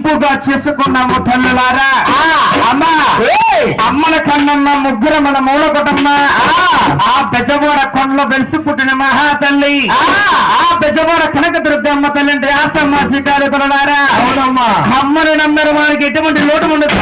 ఇంపుగా చేసుకున్నాము తల్లులారా. అమ్మా. అమ్మల కన్నమ్మ ముగ్గురు మన మూల కుటుంబ ఆ బెజవాడ కొండలో వెలిసి పుట్టిన మహా తల్లి ఆ బెజవాడ కనక దుర్గమ్మ తల్లి అంటే ఆసమ్మ శ్రీకారు తొలలారా అవునమ్మా. అమ్మని నమ్మరు వారికి ఎటువంటి లోటు ఉండదు.